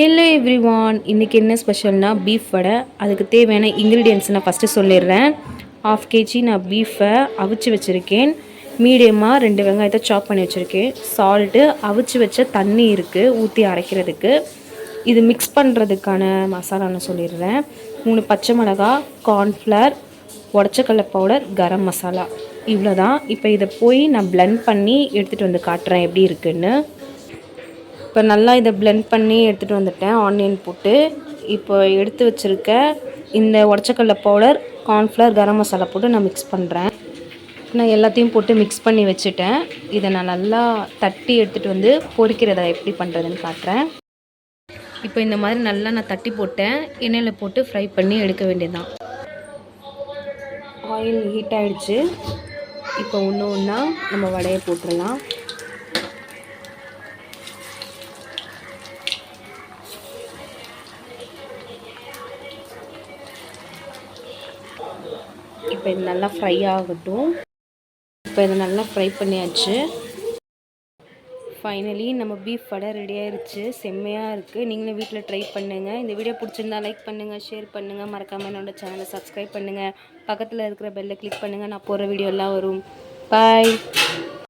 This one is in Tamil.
ஹலோ எவ்ரிவான் இன்றைக்கி என்ன ஸ்பெஷல்னால் பீஃப் வடை. அதுக்கு தேவையான இன்க்ரீடியன்ஸ் நான் ஃபஸ்ட்டு சொல்லிடுறேன். ஆஃப் கேஜி நான் பீஃபை அவிச்சு வச்சுருக்கேன். மீடியமாக ரெண்டு வெங்காயத்தை சாப் பண்ணி வச்சுருக்கேன். சால்ட்டு அவிச்சு வச்ச தண்ணி இருக்குது ஊற்றி அரைக்கிறதுக்கு. இது மிக்ஸ் பண்ணுறதுக்கான மசாலா நான் சொல்லிடுறேன். மூணு பச்சை மிளகா கார்ன்ஃப்ளவர் உடச்சக்கடல பவுடர் கரம் மசாலா இவ்வளோ தான் இப்போ இதை போய் நான் blend பண்ணி எடுத்துகிட்டு வந்து காட்டுறேன் எப்படி இருக்குன்னு. இப்போ நல்லா இதை பிளெண்ட் பண்ணி எடுத்துகிட்டு வந்துட்டேன். ஆனியன் போட்டு. இப்போ எடுத்து வச்சுருக்க இந்த உடச்சக்கடல பவுடர் கார்ன்ஃப்ளவர் கரம் மசாலா போட்டு நான் மிக்ஸ் பண்ணுறேன் நான் எல்லாத்தையும் போட்டு மிக்ஸ் பண்ணி வச்சுட்டேன். இதை நான் நல்லா தட்டி எடுத்துகிட்டு வந்து பொறிக்கிறத எப்படி பண்ணுறதுன்னு காட்டுறேன். இப்போ இந்த மாதிரி நல்லா நான் தட்டி போட்டேன். எண்ணெயில் போட்டு ஃப்ரை பண்ணி எடுக்க வேண்டியதுதான். ஆயில் ஹீட் ஆகிடுச்சு இப்போ ஒன்று ஒன்றா நம்ம வடையை போட்டுடலாம். இப்போ இது நல்லா ஃப்ரை ஆகட்டும். இப்போ இதை நல்லா ஃப்ரை பண்ணியாச்சு. ஃபைனலி நம்ம பீஃப் வடை ரெடி ஆயிருச்சு. செம்மையாக இருக்குது நீங்களும் வீட்டில் ட்ரை பண்ணுங்கள் இந்த வீடியோ பிடிச்சிருந்தா லைக் பண்ணுங்கள் ஷேர் பண்ணுங்கள் மறக்காமல் என்னோட சேனலை சப்ஸ்கிரைப் பண்ணுங்கள் பக்கத்தில் இருக்கிற பெல்லை கிளிக் பண்ணுங்கள் நான் போகிற வீடியோலாம் வரும். பாய்